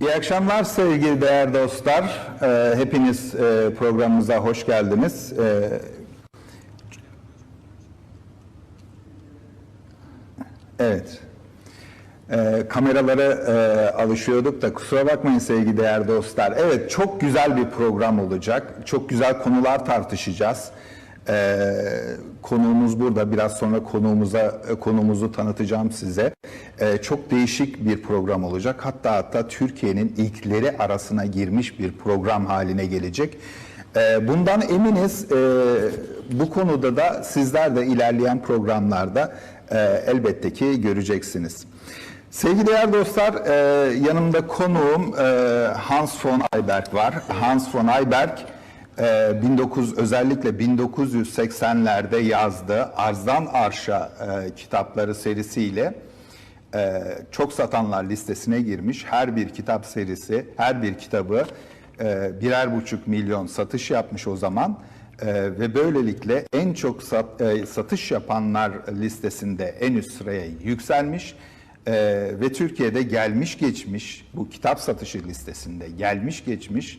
İyi akşamlar sevgili değerli dostlar. Ee, hepiniz e, programımıza hoş geldiniz. Ee, evet. Ee, kameralara e, alışıyorduk da kusura bakmayın sevgili değerli dostlar. Evet çok güzel bir program olacak. Çok güzel konular tartışacağız. Ee, konuğumuz burada. Biraz sonra konuğumuza konumuzu tanıtacağım size. Ee, çok değişik bir program olacak. Hatta hatta Türkiye'nin ilkleri arasına girmiş bir program haline gelecek. Ee, bundan eminiz. Ee, bu konuda da sizler de ilerleyen programlarda e, elbette ki göreceksiniz. Sevgili değerli dostlar, e, yanımda konuğum e, Hans von Ayberg var. Hans von Ayberg, e, 19 özellikle 1980'lerde yazdığı Arzdan Arş'a e, kitapları serisiyle e, çok satanlar listesine girmiş. Her bir kitap serisi, her bir kitabı e, birer buçuk milyon satış yapmış o zaman. E, ve böylelikle en çok sat- e, satış yapanlar listesinde en üst sıraya yükselmiş. Ee, ve Türkiye'de gelmiş geçmiş bu kitap satışı listesinde gelmiş geçmiş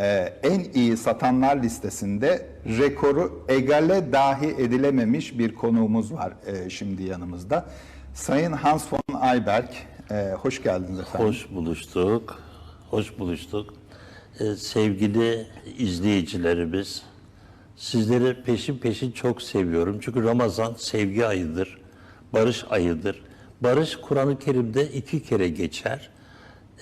e, en iyi satanlar listesinde rekoru egale dahi edilememiş bir konuğumuz var e, şimdi yanımızda. Sayın Hans von Ayberg, e, hoş geldiniz efendim. Hoş buluştuk. Hoş buluştuk. Ee, sevgili izleyicilerimiz, sizleri peşin peşin çok seviyorum. Çünkü Ramazan sevgi ayıdır, barış ayıdır. Barış Kur'an-ı Kerim'de iki kere geçer.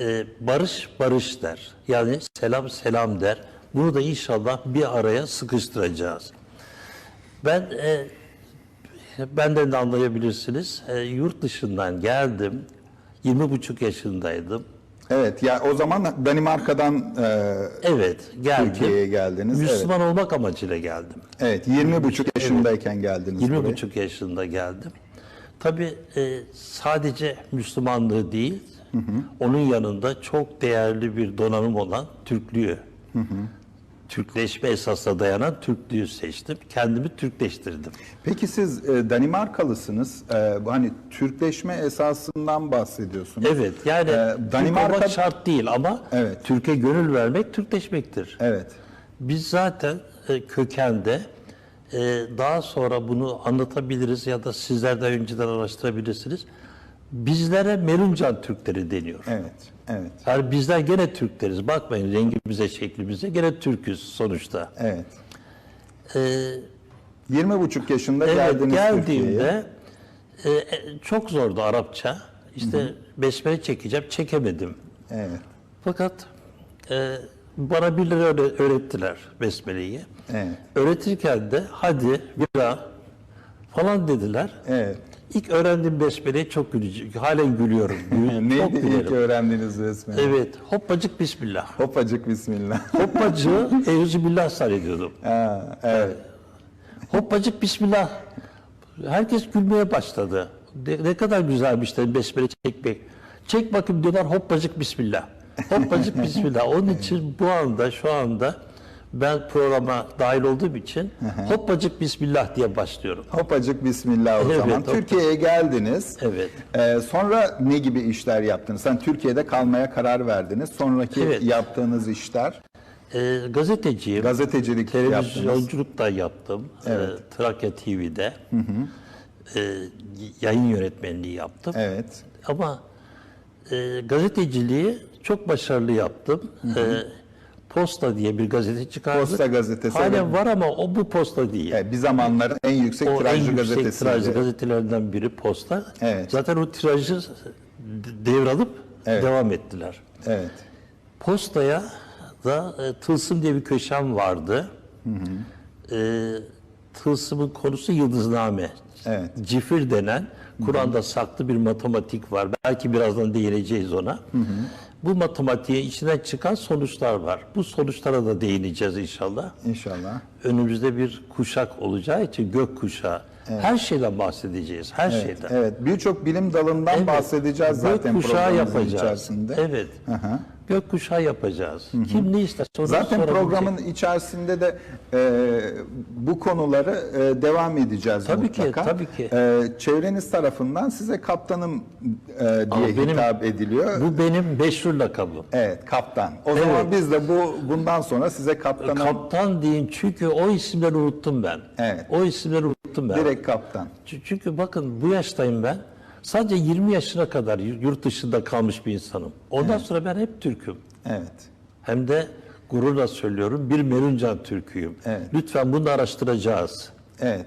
Ee, barış barış der. Yani selam selam der. Bunu da inşallah bir araya sıkıştıracağız. Ben e, benden de anlayabilirsiniz. E, yurt dışından geldim. 20 buçuk yaşındaydım. Evet, ya o zaman Danimarka'dan e, Evet, geldim. Türkiye'ye geldiniz. Evet. Müslüman olmak amacıyla geldim. evet, 20 buçuk yaşındayken geldiniz 20 buraya. buçuk yaşında geldim. Tabii e, sadece Müslümanlığı değil, onun yanında çok değerli bir donanım olan Türklüğü. Türkleşme esasına dayanan Türklüğü seçtim. Kendimi Türkleştirdim. Peki siz e, Danimarkalısınız. E, hani Türkleşme esasından bahsediyorsunuz. Evet, yani Türk Danimarka- olmak şart değil ama Evet. Türkiye gönül vermek Türkleşmektir. Evet. Biz zaten e, kökende e, daha sonra bunu anlatabiliriz ya da sizler de önceden araştırabilirsiniz. Bizlere Meruncan Türkleri deniyor. Evet. Evet. Yani bizler gene Türkleriz. Bakmayın rengimize, şeklimize gene Türküz sonuçta. Evet. E, 20 buçuk yaşında evet, geldiniz geldiğimde e, e, çok zordu Arapça. İşte besmele çekeceğim, çekemedim. Evet. Fakat e, bana birileri öyle öğrettiler besmeleyi. Evet. Öğretirken de hadi daha falan dediler. Evet. İlk öğrendiğim besmeleyi çok gülücük. Halen gülüyorum. Neydi ilk öğrendiğiniz resmi? Evet. Hoppacık bismillah. Hopacık bismillah. Hoppacığı evzubillah zannediyordum. ha, evet. Hoppacık bismillah. Herkes gülmeye başladı. Ne, ne kadar güzelmiş de besmele çekmek. Çek bakayım diyorlar hoppacık bismillah. Hoppacık bismillah. Onun için bu anda şu anda ben programa dahil olduğum için hoppacık bismillah diye başlıyorum. Hopacık bismillah o Evet, zaman. Türkiye'ye geldiniz. Evet. Ee, sonra ne gibi işler yaptınız? Sen Türkiye'de kalmaya karar verdiniz. Sonraki Evet. yaptığınız işler Ee, gazeteciyim. gazetecilik. Televizyonculuk da yaptım. Ee, Trakya TV'de. Ee, yayın yönetmenliği yaptım. Evet. Ama e, gazeteciliği çok başarılı yaptım. E, Posta diye bir gazete çıkardık. Posta gazetesi, Halen evet. var ama o bu Posta değil. Evet, bir zamanların en yüksek o en tirajlı yüksek gazetesi. tirajlı gazetelerinden biri Posta. Evet. Zaten o tirajı devralıp Evet. devam ettiler. Evet. Postaya da e, Tılsım diye bir köşem vardı. E, Tılsım'ın konusu Yıldızname. Evet. Cifir denen Kur'an'da saklı bir matematik var. Belki birazdan değineceğiz ona. Bu matematiğe içinden çıkan sonuçlar var. Bu sonuçlara da değineceğiz inşallah. İnşallah. Önümüzde bir kuşak olacağı için gök kuşağı. Her şeyden bahsedeceğiz. Her Evet, şeyden. evet. Birçok bilim dalından Evet. bahsedeceğiz zaten Gök kuşağı yapacağız. içerisinde. Evet. Hı hı. Gökkuşağı yapacağız. Kim ne isterse onu Zaten programın içerisinde de e, bu konuları e, devam edeceğiz Tabii ki, mutlaka. tabii ki. E, çevreniz tarafından size kaptanım e, diye Ama benim- hitap ediliyor. Bu benim meşhur lakabım. Evet, kaptan. O zaman biz de bu bundan sonra size kaptanım Kaptan deyin çünkü o isimleri unuttum ben. Evet. O isimleri unuttum ben. direkt kaptan. Çünkü bakın bu yaştayım ben. Sadece 20 yaşına kadar yurt dışında kalmış bir insanım. Ondan sonra ben hep Türk'üm. Evet. Hem de gururla söylüyorum bir Meruncan Türk'üyüm. Evet. Lütfen bunu araştıracağız. Evet.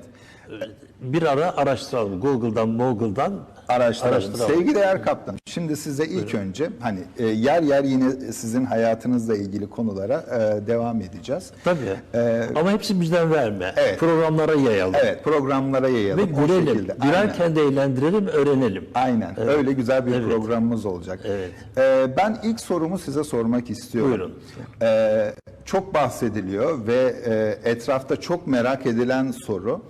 Bir ara araştıralım. Google'dan, Google'dan Araştıralım. Sevgideğer kaptan. Şimdi size ilk önce hani e, yer yer yine sizin hayatınızla ilgili konulara e, devam edeceğiz. Tabii. Ee, Ama hepsi bizden verme. Evet. Programlara yayalım. Evet, programlara yayalım. Ve gülelim. Gülerken de eğlendirelim, öğrenelim. Aynen. Öyle güzel bir Evet. programımız olacak. Evet. Ee, ben ilk sorumu size sormak istiyorum. Buyurun. Ee, çok bahsediliyor ve e, etrafta çok merak edilen soru.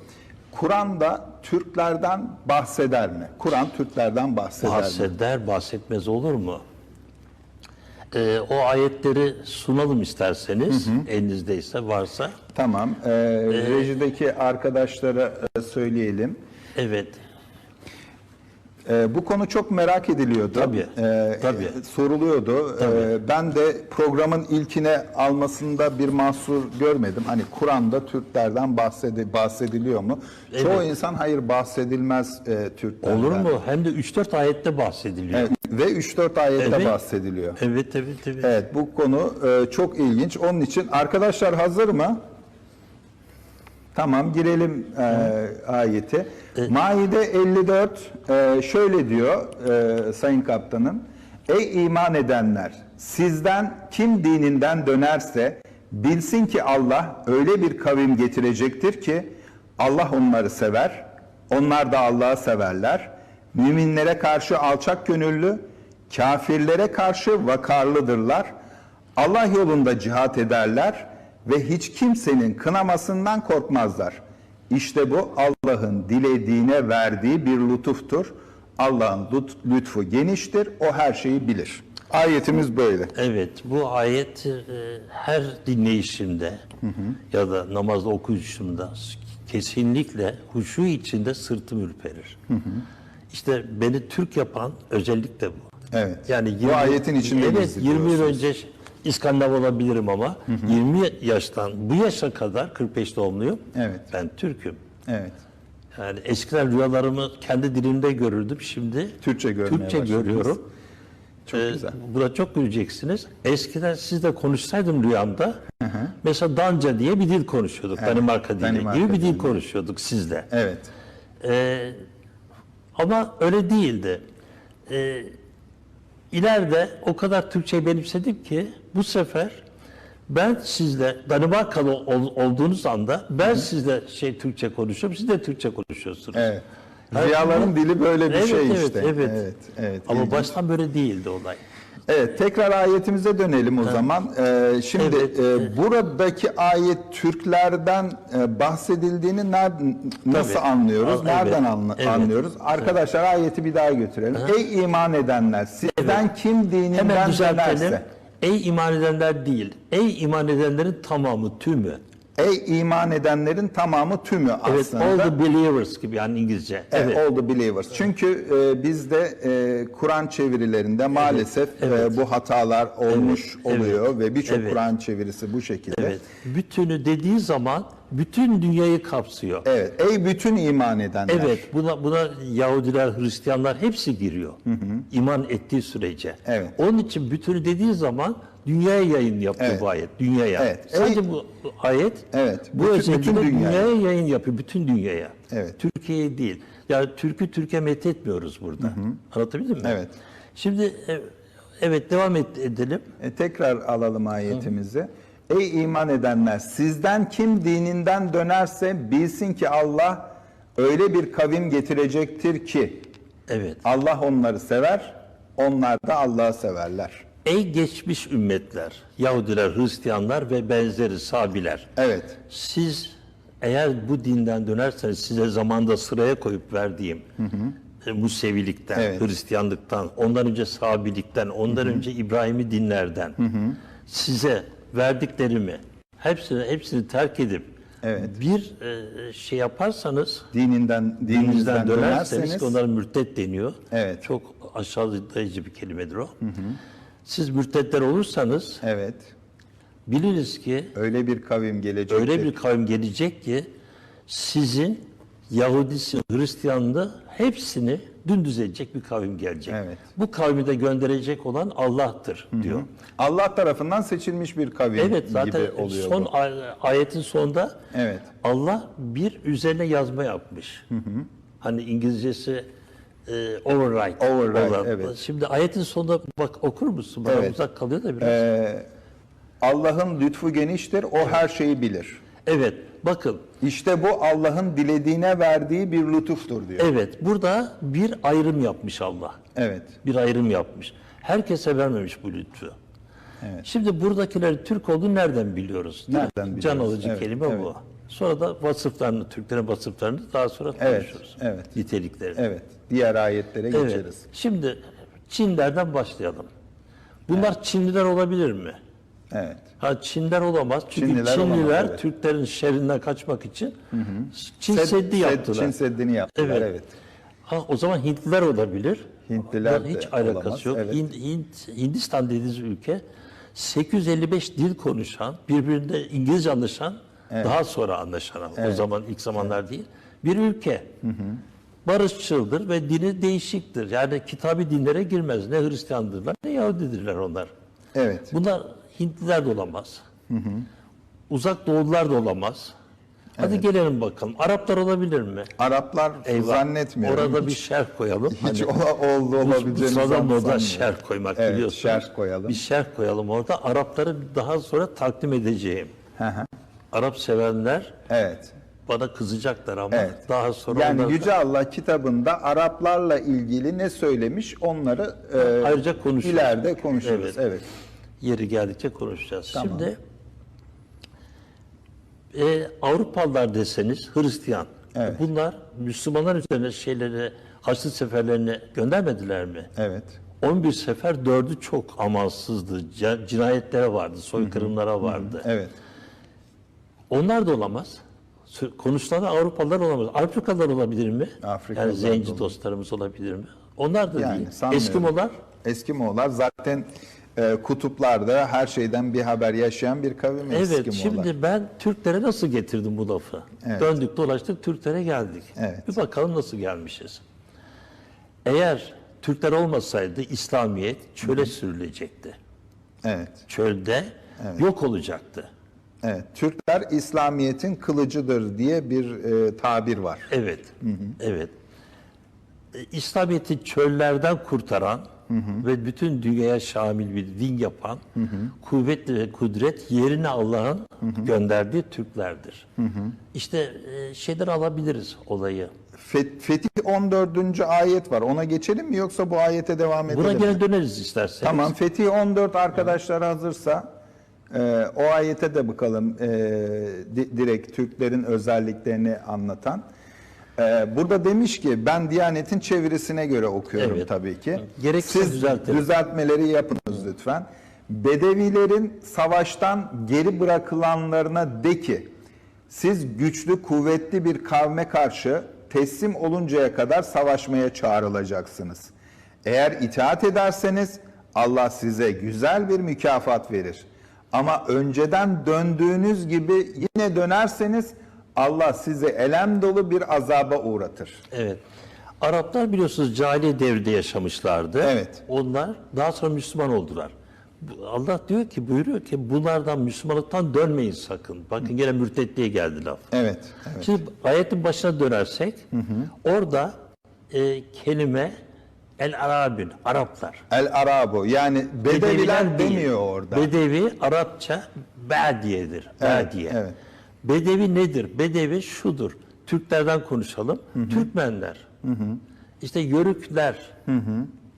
Kur'an'da Türklerden bahseder mi? Kur'an Türklerden bahseder mi? Bahseder, bahsetmez olur mu? Ee, o ayetleri sunalım isterseniz, elinizdeyse, varsa. Tamam. Ee, rejideki arkadaşlara e, söyleyelim. Evet. Ee, bu konu çok merak ediliyordu. Tabii, Ee, tabii. e, soruluyordu. Ee, ben de programın ilkine almasında bir mahsur görmedim. Hani Kur'an'da Türklerden bahsedi, bahsediliyor mu? Çoğu Evet. insan hayır bahsedilmez e, Türklerden. Olur mu? Hem de 3-4 ayette bahsediliyor. Evet, ve 3-4 ayette Evet. bahsediliyor. Evet, evet, evet. Evet bu konu e, çok ilginç. Onun için arkadaşlar hazır mı? Tamam girelim e, ayeti. Maide 54 e, şöyle diyor e, Sayın Kaptanım. Ey iman edenler sizden kim dininden dönerse bilsin ki Allah öyle bir kavim getirecektir ki Allah onları sever. Onlar da Allah'ı severler. Müminlere karşı alçak gönüllü, kafirlere karşı vakarlıdırlar. Allah yolunda cihat ederler ve hiç kimsenin kınamasından korkmazlar. İşte bu Allah'ın dilediğine verdiği bir lütuftur. Allah'ın lütfu geniştir, o her şeyi bilir. Ayetimiz böyle. Evet, bu ayet e, her dinleyişimde ya da namazda okuyuşumda kesinlikle huşu içinde sırtım ürperir. İşte beni Türk yapan özellikle bu. Evet. Yani Bu ayetin içinde Evet, gizli 20 yıl önce İskandinav olabilirim ama 20 yaştan bu yaşa kadar 45 doğumluyum. Evet. Ben Türk'üm. Evet. Yani eskiden rüyalarımı kendi dilimde görürdüm. Şimdi Türkçe görmeye Türkçe başladınız. görüyorum. Çok Ee, güzel. Buna çok güleceksiniz. Eskiden sizle konuşsaydım rüyamda mesela Danca diye bir dil konuşuyorduk. Danimarka dili Danimarka gibi bir dil konuşuyorduk sizle. Evet. Ee, ama öyle değildi. Ee, ileride o kadar Türkçeyi benimsedim ki bu sefer ben sizle Danimarkalı ol- olduğunuz anda ben sizle şey Türkçe konuşuyorum, siz de Türkçe konuşuyorsunuz. Evet. Yani Rüyaların bu- dili böyle bir Evet, şey evet, işte. evet. evet, evet. Ama İlginç. baştan böyle değildi olay. Evet, tekrar ayetimize dönelim o zaman. Ee, şimdi Evet, e, buradaki ayet Türklerden e, bahsedildiğini ner- nasıl Tabii. anlıyoruz? Aa, Nereden evet, anla- evet. anlıyoruz? Arkadaşlar ayeti bir daha götürelim. Ey iman edenler, sizden kim Hemen dininden düzeltelim. dönerse, Ey iman edenler değil. Ey iman edenlerin tamamı, tümü. Ey iman edenlerin tamamı tümü Evet, aslında. all the believers gibi yani İngilizce. Evet, all the believers. Çünkü e, bizde e, Kur'an çevirilerinde maalesef e, bu hatalar olmuş evet, oluyor ve birçok evet. Kur'an çevirisi bu şekilde. Evet. Bütünü dediği zaman bütün dünyayı kapsıyor. Evet, ey bütün iman edenler. Evet, buna buna Yahudiler, Hristiyanlar hepsi giriyor. İman ettiği sürece. Evet. Onun için bütünü dediği zaman dünyaya yayın yapıyor Evet. bu ayet. Dünyaya. Evet. Sadece bu ayet Evet, bu bütün- özellikle bütün dünyaya. dünyaya yayın yapıyor. Bütün dünyaya. Evet. Türkiye'ye değil. Ya Türk'ü Türkiye methetmiyoruz burada. Anlatabildim mi? Evet. Şimdi e, evet devam et, edelim. E, tekrar alalım ayetimizi. Ey iman edenler, sizden kim dininden dönerse bilsin ki Allah öyle bir kavim getirecektir ki Evet. Allah onları sever, onlar da Allah'ı severler. Ey geçmiş ümmetler, Yahudiler, Hristiyanlar ve benzeri Sabiler. Evet. Siz eğer bu dinden dönerseniz size zamanda sıraya koyup verdiğim e, Musevilikten, Evet. Hristiyanlıktan, ondan önce Sabilikten, ondan önce İbrahimi dinlerden size verdiklerimi hepsini hepsini terk edip Evet. bir e, şey yaparsanız Dininden dininizden dininizden dönerseniz dönerseniz onlara mürtet deniyor. Evet. Çok aşağılayıcı bir kelimedir o. Siz mürtetler olursanız evet biliniz ki öyle bir kavim gelecek. öyle bir kavim gelecek ki sizin Yahudisi, Hristiyanlığı hepsini dümdüz edecek bir kavim gelecek. Evet. Bu kavmi de gönderecek olan Allah'tır diyor. Allah tarafından seçilmiş bir kavim Evet zaten gibi oluyor son bu. ay- ayetin sonunda Evet. Allah bir üzerine yazma yapmış. Hani İngilizcesi e, override. Override, olan. evet. Şimdi ayetin sonunda bak okur musun? Bana Evet. uzak kalıyor da biraz. Ee, Allah'ın lütfu geniştir, o her şeyi bilir. evet bakın İşte bu Allah'ın dilediğine verdiği bir lütuftur diyor. evet burada bir ayrım yapmış Allah. Evet. bir ayrım yapmış. Herkese vermemiş bu lütfu. Şimdi buradakilerin Türk olduğunu nereden biliyoruz? Değil mi? Nereden Can biliyoruz? alıcı Evet, kelime evet. bu. Sonra da vasıflarını, Türklerin vasıflarını daha sonra Evet, konuşuruz. evet. Niteliklerini. Evet. Diğer ayetlere Evet. geçeriz. Şimdi Çinlerden başlayalım. Bunlar Çinliler olabilir mi? Evet. Ha Çinliler olamaz. Çünkü Çinliler Çinliler, olamaz, evet. Türklerin şerrinden kaçmak için Çin Sed- Seddi Sed- yaptılar. Çin Seddi'ni yaptılar. Evet. Evet. Ha, o zaman Hintliler olabilir. Hintliler Bunların hiç alakası olamaz, yok. evet. Hint, Hint- Hindistan dediğiniz ülke 855 dil konuşan, birbirinde İngilizce anlaşan, daha sonra anlaşan ama o zaman ilk zamanlar değil. Bir ülke. Barışçıldır ve dini değişiktir. Yani kitabi dinlere girmez. Ne Hristiyandırlar ne Yahudidirler onlar. Evet. Bunlar Hintliler de olamaz. Uzak Doğulular da olamaz. Hadi gelelim bakalım. Araplar olabilir mi? Araplar Eyvah. zannetmiyorum. Orada bir şerh koyalım. hiç Hani ola, oldu olabileceğini sırada zan- moda şerh koymak Evet, biliyorsun. şerh koyalım. Bir şerh koyalım orada. Arapları daha sonra takdim edeceğim. Arap sevenler Evet. bana kızacaklar ama Evet. daha sonra Yani onları- Yüce Allah kitabında Araplarla ilgili ne söylemiş onları e, Ayrıca konuşuruz. ileride konuşuruz. Evet. Evet. yeri geldikçe konuşacağız. Tamam. Şimdi e, Avrupalılar deseniz Hristiyan. Evet. Bunlar Müslümanlar üzerine şeyleri Haçlı seferlerini göndermediler mi? Evet. 11 sefer 4'ü çok amansızdı. Cinayetlere vardı, soykırımlara vardı. Evet. Onlar da olamaz. Konuşulan Avrupalılar olamaz. Afrikalılar olabilir mi? Afrikalılar yani zenci olur. dostlarımız olabilir mi? Onlar da Yani değil. Eskimolar Eskimolar zaten e, kutuplarda her şeyden bir haber yaşayan bir kavim Evet, Eskimolar. şimdi ben Türklere nasıl getirdim bu lafı? Evet. Döndük dolaştık Türklere geldik. Evet. Bir bakalım nasıl gelmişiz. Eğer Türkler olmasaydı İslamiyet çöle sürülecekti. Evet. Çölde yok olacaktı. Evet. Türkler İslamiyet'in kılıcıdır diye bir e, tabir var. Evet, evet. E, İslamiyet'i çöllerden kurtaran ve bütün dünyaya şamil bir din yapan kuvvet ve kudret yerine Allah'ın gönderdiği Türklerdir. İşte e, şeyden alabiliriz olayı. Fet- Fetih 14. ayet var. Ona geçelim mi yoksa bu ayete devam edelim Buna mi? gene döneriz isterseniz. Tamam. Fetih 14 arkadaşlar hazırsa e, o ayete de bakalım. E, di- direkt Türklerin özelliklerini anlatan. E, burada demiş ki ben Diyanet'in çevirisine göre okuyorum Evet. tabii ki. Gerekirse Siz düzeltelim. düzeltmeleri yapınız lütfen. Bedevilerin savaştan geri bırakılanlarına de ki siz güçlü kuvvetli bir kavme karşı teslim oluncaya kadar savaşmaya çağrılacaksınız. Eğer itaat ederseniz Allah size güzel bir mükafat verir. Ama önceden döndüğünüz gibi yine dönerseniz Allah size elem dolu bir azaba uğratır. Evet. Araplar biliyorsunuz cahiliye devrinde yaşamışlardı. Evet. Onlar daha sonra Müslüman oldular. Allah diyor ki buyuruyor ki bunlardan Müslümanlıktan dönmeyin sakın. Bakın gene mürtetliğe geldi laf. Evet. evet. Şimdi ayetin başına dönersek orada e, kelime el Arabün Araplar. El Arabu yani bedeviler değil. demiyor orada. Bedevi Arapça badiyedir. Evet, Badiye. evet. Bedevi nedir? Bedevi şudur. Türklerden konuşalım. Türkmenler. İşte Yörükler.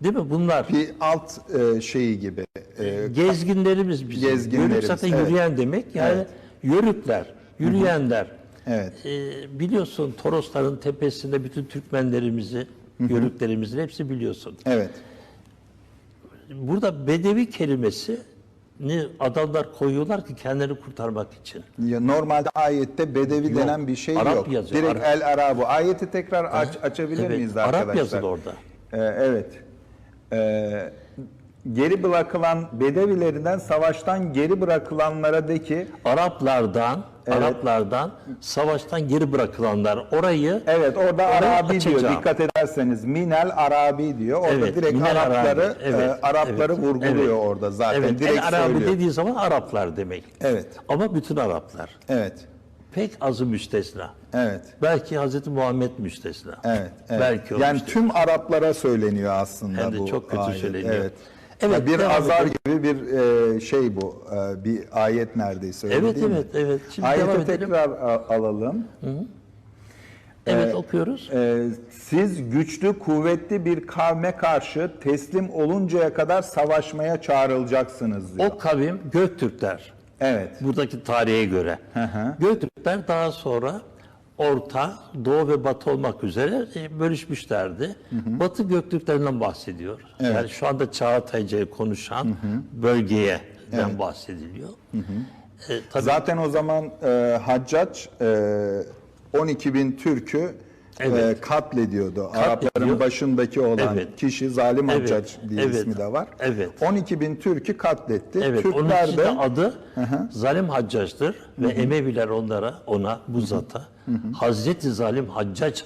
Değil mi? Bunlar bir alt e, şeyi gibi. E, gezginlerimiz bizim. Gezginlerimiz, Yörük zaten evet. yürüyen demek. Yani Evet. yörükler, yürüyenler. Evet. Ee, biliyorsun Torosların tepesinde bütün Türkmenlerimizi Yörüklerimizin hepsi biliyorsun. Evet. Burada bedevi kelimesi ni adamlar koyuyorlar ki kendilerini kurtarmak için. Ya normalde ayette bedevi Yok, denen bir şey Arap yok. yazıyor, Direkt Arap. el arabu. Ayeti tekrar aç, açabilir Evet, miyiz Arap arkadaşlar? yazılı orada. Ee, evet. Ee, geri bırakılan bedevilerinden savaştan geri bırakılanlara de ki Araplardan, Araplardan savaştan geri bırakılanlar orayı Evet orada Orayı Arabi diyor açacağım. dikkat ederseniz minel Arabi diyor. Orada Evet, direkt minel Arapları Arabi. Evet, e, Arapları evet, vurguluyor evet. orada zaten Evet, direkt el Arabi söylüyor. dediği zaman Araplar demek. Evet. Ama bütün Araplar. Evet. Pek azı müstesna. Evet. Belki Hazreti Muhammed müstesna. Evet, evet. Belki o yani müstesna. tüm Araplara söyleniyor aslında Hem de bu çok kötü ayet. söyleniyor. Evet. Evet, Ya bir azar edelim. gibi bir e, şey bu. e, bir ayet neredeyse öyle Evet, değil mi? evet, evet. Şimdi Ayete devam edelim. tekrar alalım. Evet okuyoruz. E, siz güçlü, kuvvetli bir kavme karşı teslim oluncaya kadar savaşmaya çağrılacaksınız diyor. O kavim Göktürkler. Evet. Buradaki tarihe göre. hı. Göktürkler daha sonra Orta, Doğu ve Batı olmak üzere e, bölüşmüşlerdi. Batı Göktürklerinden bahsediyor. Yani şu anda Çağatayca'yı konuşan bölgeye den bahsediliyor. E, tabii Zaten o zaman e, Haccac e, 12 bin Türk'ü Evet. e, katlediyordu. Katlediyor. Arapların başındaki olan Evet. kişi Zalim Evet. Haccac diye Evet. ismi de var. Evet. 12 bin Türk'ü katletti. Evet, Türkler için de de adı Zalim Haccac'tır ve Emeviler onlara, ona, bu zata Hazreti Zalim Haccac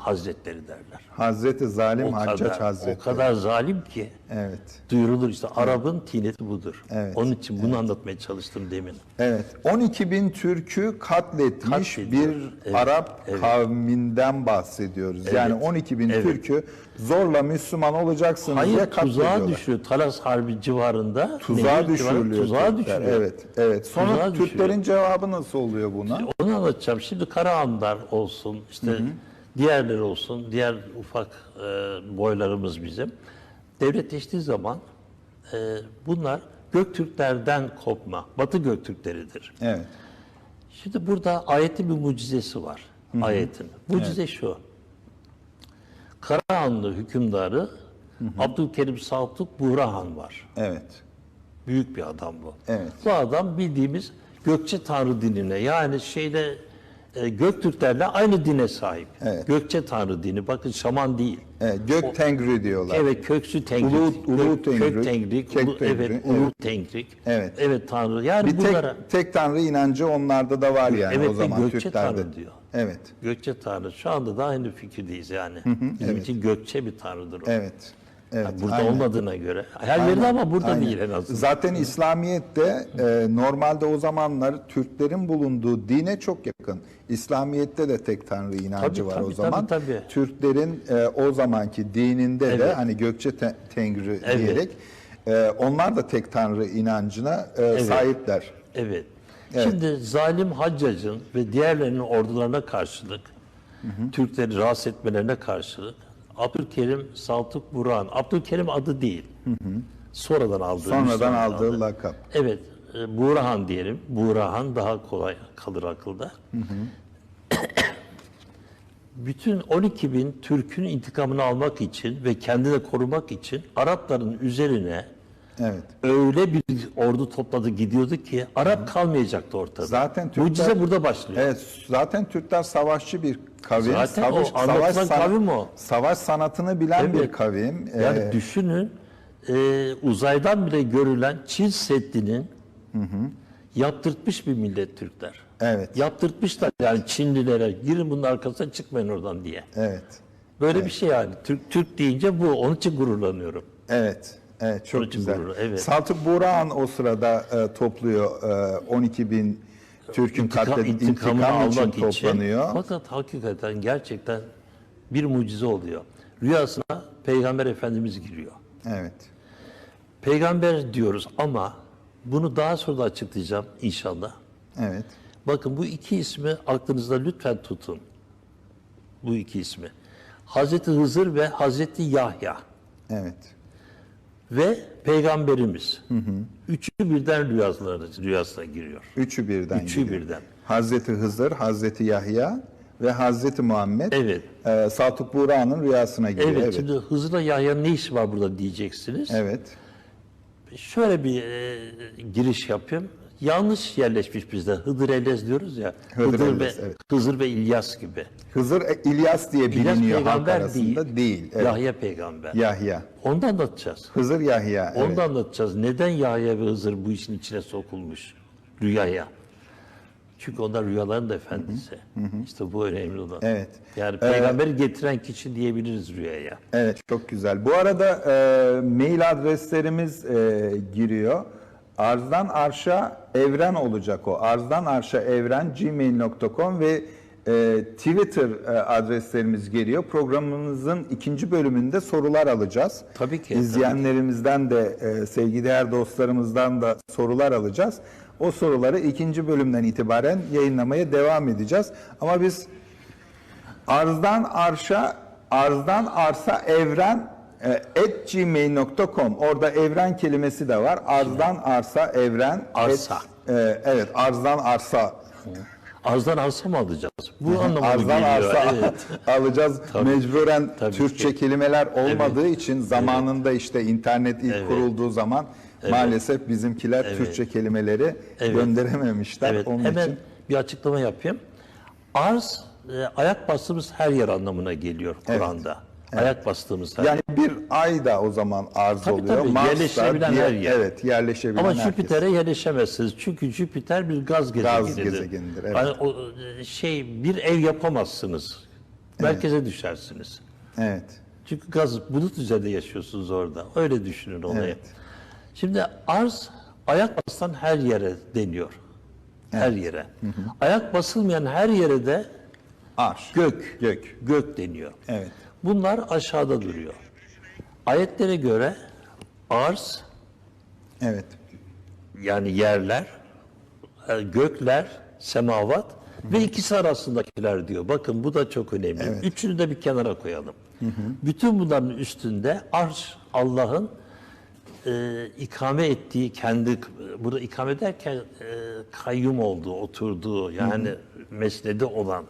Hazretleri derler. Hazreti Zalim O Haccac kadar, Hazretleri. o kadar zalim ki Evet. duyurulur işte. Arap'ın tineti budur. Evet, Onun için bunu anlatmaya çalıştım demin. Evet. 12 bin Türk'ü katletmiş Katlediyor. bir Evet, Arap evet. kavminden bahsediyoruz. Yani 12 bin evet. Türk'ü zorla Müslüman olacaksınız Hayır diye tuzağa katlediyorlar. düşüyor. Talas Harbi civarında. Tuzağa düşürülüyor. Tuzağa düşürüyor. Evet, evet. Sonra Tuzağa düşürüyor. Türklerin cevabı nasıl oluyor buna? Onu anlatacağım. Şimdi Karahanlar olsun, işte diğerleri olsun, diğer ufak e, boylarımız bizim. Devletleştiği zaman e, bunlar Göktürklerden kopma, Batı Göktürkleridir. Evet. Şimdi burada ayetin bir mucizesi var. Ayetin. Mucize şu. Karahanlı hükümdarı Abdülkerim Saltuk Buğrahan var. Evet. Büyük bir adam bu. Evet. Bu adam bildiğimiz Gökçe Tanrı dinine yani şeyle e, Göktürklerle aynı dine sahip. Evet. Gökçe Tanrı dini. Bakın şaman değil. evet. Gök Tengri diyorlar. Evet köksü tengri. Ulu- ulu Gök- tengri, Kök tengri. ulu- tengri, evet, evet. ulu tengri. Evet. Evet Tanrı. Yani Bir tek, bunlara tek Tanrı inancı onlarda da var yani Evet, o zaman Gökçe Türklerde. Tanrı diyor. Evet. Gökçe Tanrı. Şu anda da aynı fikirdeyiz yani. Bizim için Gökçe bir Tanrıdır o. Evet. Evet. Yani burada aynen. olmadığına göre. Her yerde ama burada Aynen. değil en azından. Zaten İslamiyet'te e, normalde o zamanlar Türklerin bulunduğu dine çok yakın. İslamiyet'te de tek tanrı inancı Tabii, var tabii, o zaman. tabii, tabii. Türklerin e, o zamanki dininde de Evet. hani Gökçe te- Tengri Evet. diyerek e, onlar da tek tanrı inancına e, sahipler. Evet. Şimdi zalim Haccac'ın ve diğerlerinin ordularına karşılık, Türkleri rahatsız etmelerine karşılık Abdülkerim Saltuk Burhan, Abdülkerim adı değil, sonradan aldığı Sonradan Müslüman aldığı adı. lakap. Evet, e, Burhan diyelim. Burhan daha kolay kalır akılda. Bütün 12 bin Türk'ün intikamını almak için ve kendini korumak için Arapların üzerine Evet. öyle bir ordu topladı gidiyordu ki Arap kalmayacaktı ortada. Zaten Türkler- Mucize burada başlıyor. Evet, zaten Türkler savaşçı bir kavim. Zaten o anlatılan sana- kavim o. Savaş sanatını bilen bir Evet. kavim. Yani Ee, düşünün e, uzaydan bile görülen Çin Seddi'nin yaptırtmış bir millet Türkler. Evet. Yaptırtmışlar yani Çinlilere girin bunun arkasına çıkmayın oradan diye. evet. Böyle bir şey yani. Türk Türk deyince bu. Onun için gururlanıyorum. Evet. Evet çok Onun için güzel. gurur, evet. Saltuk Buğrahan o sırada e, topluyor e, 12 bin Türk'ün İntikam, intikamını intikam için almak için. toplanıyor. Fakat hakikaten gerçekten bir mucize oluyor. Rüyasına Peygamber Efendimiz giriyor. Evet. Peygamber diyoruz ama bunu daha sonra da açıklayacağım inşallah. Evet. Bakın bu iki ismi aklınızda lütfen tutun. Bu iki ismi. Hazreti Hızır ve Hazreti Yahya Evet. Ve Peygamberimiz. Üçü birden rüyalarına, rüyasına giriyor. Üçü birden Üçü geliyor. birden. Hazreti Hızır, Hazreti Yahya, ve Hazreti Muhammed Evet. e, Saltuk Buğra'nın rüyasına giriyor. Evet, Evet. şimdi Hızır'la Yahya'nın ne işi var burada diyeceksiniz. Evet. Şöyle bir e, giriş yapayım. Yanlış yerleşmiş bizde. Hıdır Ellez diyoruz ya. Hıdır ve, Ellez, evet. Hızır ve İlyas gibi. Hızır İlyas diye İlyas biliniyor halk arasında değil. değil. Evet. Yahya peygamber. Yahya. Onu da anlatacağız. Hızır Yahya. Onu Evet. da anlatacağız. Neden Yahya ve Hızır bu işin içine sokulmuş? Rüyaya. Çünkü onlar rüyaların da efendisi. İşte bu önemli olan. Evet. Yani peygamberi getiren kişi diyebiliriz rüyaya. Evet çok güzel. Bu arada e, mail adreslerimiz e, giriyor. Arzdan arşa evren olacak o. Arzdan arşa evren gmail.com ve e, Twitter e, adreslerimiz geliyor. Programımızın ikinci bölümünde sorular alacağız. Tabii ki, İzleyenlerimizden de e, sevgideğer dostlarımızdan da sorular alacağız. O soruları ikinci bölümden itibaren yayınlamaya devam edeceğiz. Ama biz arzdan arşa, arzdan arsa evren gmail.com orada evren kelimesi de var. Arzdan arsa evren Arsa. at- e, evet arzdan arsa Arzdan arsa mı alacağız? Bu anlamda arzdan geliyor. arsa Evet. alacağız. Mecburen Tabii Türkçe ki. kelimeler olmadığı için zamanında işte internet ilk Evet. kurulduğu zaman maalesef bizimkiler Türkçe kelimeleri Evet. gönderememişler. Evet, Onun hemen için bir açıklama yapayım. Arz, e, ayak bastığımız her yer anlamına geliyor Kur'an'da. Ayak bastığımız her yani bir ay da o zaman arz Tabii, oluyor. tabii, yerleşebilen diğer- her yer. Evet, yerleşebilen Ama. Jüpiter'e yerleşemezsiniz. Çünkü Jüpiter bir gaz gezegenidir. gezegenidir, evet. Yani o e, şey bir ev yapamazsınız. Merkeze düşersiniz. Evet. Çünkü gaz bulut üzerinde yaşıyorsunuz orada. Öyle düşünün olayı. Evet. Şimdi arz ayak basan her yere deniyor. Her yere. Ayak basılmayan her yere de Arş. gök, Gök. gök deniyor. Evet. Bunlar aşağıda duruyor. Ayetlere göre arz Evet. yani yerler, e, gökler, semavat ve ikisi arasındakiler diyor. Bakın bu da çok önemli. Üçünü de bir kenara koyalım. Bütün bunların üstünde arş Allah'ın e, ikame ettiği kendi burada ikame derken e, kayyum olduğu, oturduğu yani mesnedi olan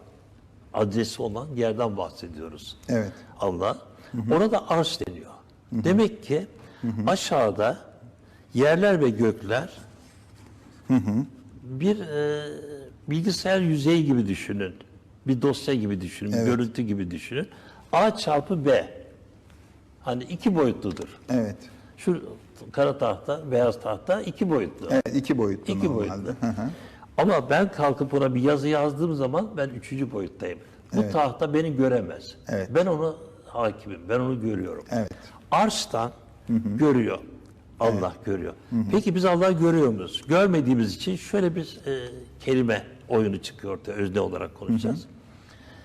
adresi olan yerden bahsediyoruz. Evet. Allah. Ona da arş deniyor. Demek ki aşağıda yerler ve gökler bir e, bilgisayar yüzeyi gibi düşünün. Bir dosya gibi düşünün, bir görüntü gibi düşünün. A çarpı B. Hani iki boyutludur. Evet. Şu kara tahta, beyaz tahta iki boyutlu. Evet, iki boyutlu İki boyutlu. Hı hı. Ama ben kalkıp ona bir yazı yazdığım zaman ben üçüncü boyuttayım. Bu tahta beni göremez. Evet. Ben onu hakimim, ben onu görüyorum. Evet. Arştan görüyor. Allah görüyor. Peki biz Allah'ı görüyor muyuz? Görmediğimiz için şöyle bir e, kelime oyunu çıkıyor ortaya, özne olarak konuşacağız.